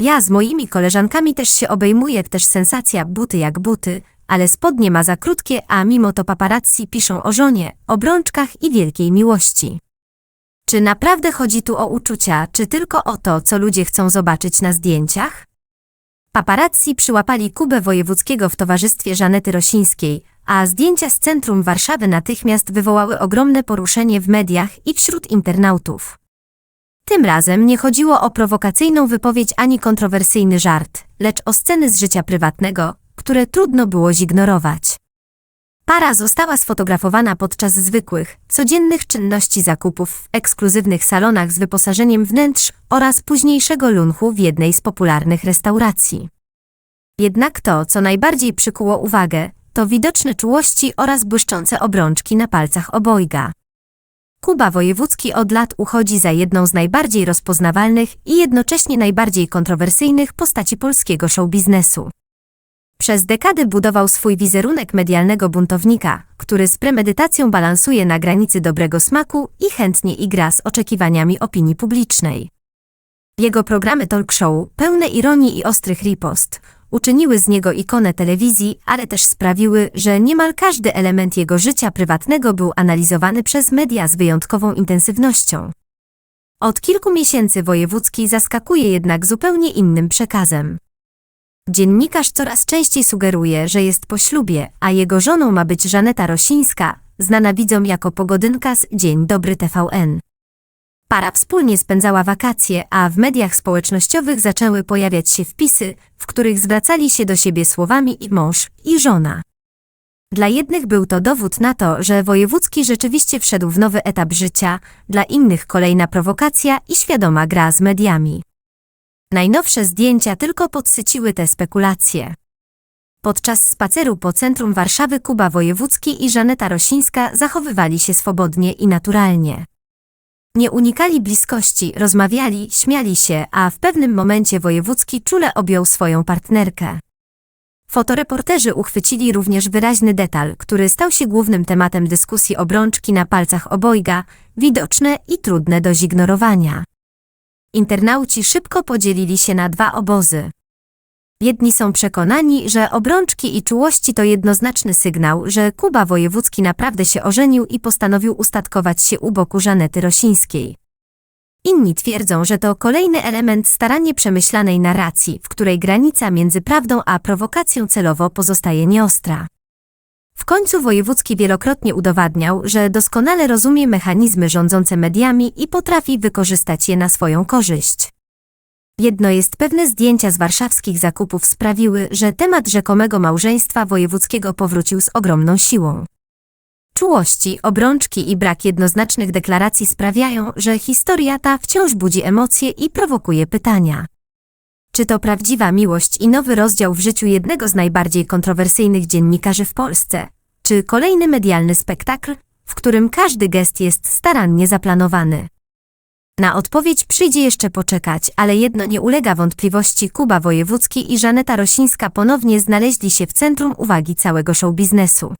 Ja z moimi koleżankami też się obejmuję, też sensacja, buty jak buty, ale spodnie ma za krótkie, a mimo to paparazzi piszą o żonie, obrączkach i wielkiej miłości. Czy naprawdę chodzi tu o uczucia, czy tylko o to, co ludzie chcą zobaczyć na zdjęciach? Paparazzi przyłapali Kubę Wojewódzkiego w towarzystwie Żanety Rosińskiej, a zdjęcia z centrum Warszawy natychmiast wywołały ogromne poruszenie w mediach i wśród internautów. Tym razem nie chodziło o prowokacyjną wypowiedź ani kontrowersyjny żart, lecz o sceny z życia prywatnego, które trudno było zignorować. Para została sfotografowana podczas zwykłych, codziennych czynności zakupów w ekskluzywnych salonach z wyposażeniem wnętrz oraz późniejszego lunchu w jednej z popularnych restauracji. Jednak to, co najbardziej przykuło uwagę, to widoczne czułości oraz błyszczące obrączki na palcach obojga. Kuba Wojewódzki od lat uchodzi za jedną z najbardziej rozpoznawalnych i jednocześnie najbardziej kontrowersyjnych postaci polskiego showbiznesu. Przez dekady budował swój wizerunek medialnego buntownika, który z premedytacją balansuje na granicy dobrego smaku i chętnie igra z oczekiwaniami opinii publicznej. Jego programy talk show, pełne ironii i ostrych ripost, uczyniły z niego ikonę telewizji, ale też sprawiły, że niemal każdy element jego życia prywatnego był analizowany przez media z wyjątkową intensywnością. Od kilku miesięcy Wojewódzki zaskakuje jednak zupełnie innym przekazem. Dziennikarz coraz częściej sugeruje, że jest po ślubie, a jego żoną ma być Żaneta Rosińska, znana widzom jako pogodynka z Dzień Dobry TVN. Para wspólnie spędzała wakacje, a w mediach społecznościowych zaczęły pojawiać się wpisy, w których zwracali się do siebie słowami i mąż, i żona. Dla jednych był to dowód na to, że Wojewódzki rzeczywiście wszedł w nowy etap życia, dla innych kolejna prowokacja i świadoma gra z mediami. Najnowsze zdjęcia tylko podsyciły te spekulacje. Podczas spaceru po centrum Warszawy Kuba Wojewódzki i Żaneta Rosińska zachowywali się swobodnie i naturalnie. Nie unikali bliskości, rozmawiali, śmiali się, a w pewnym momencie Wojewódzki czule objął swoją partnerkę. Fotoreporterzy uchwycili również wyraźny detal, który stał się głównym tematem dyskusji obrączki na palcach obojga, widoczne i trudne do zignorowania. Internauci szybko podzielili się na dwa obozy. Jedni są przekonani, że obrączki i czułości to jednoznaczny sygnał, że Kuba Wojewódzki naprawdę się ożenił i postanowił ustatkować się u boku Żanety Rosińskiej. Inni twierdzą, że to kolejny element starannie przemyślanej narracji, w której granica między prawdą a prowokacją celowo pozostaje nieostra. W końcu Wojewódzki wielokrotnie udowadniał, że doskonale rozumie mechanizmy rządzące mediami i potrafi wykorzystać je na swoją korzyść. Jedno jest pewne zdjęcia z warszawskich zakupów sprawiły, że temat rzekomego małżeństwa wojewódzkiego powrócił z ogromną siłą. Czułości, obrączki i brak jednoznacznych deklaracji sprawiają, że historia ta wciąż budzi emocje i prowokuje pytania. Czy to prawdziwa miłość i nowy rozdział w życiu jednego z najbardziej kontrowersyjnych dziennikarzy w Polsce? Czy kolejny medialny spektakl, w którym każdy gest jest starannie zaplanowany? Na odpowiedź przyjdzie jeszcze poczekać, ale jedno nie ulega wątpliwości Kuba Wojewódzki i Żaneta Rosińska ponownie znaleźli się w centrum uwagi całego showbiznesu.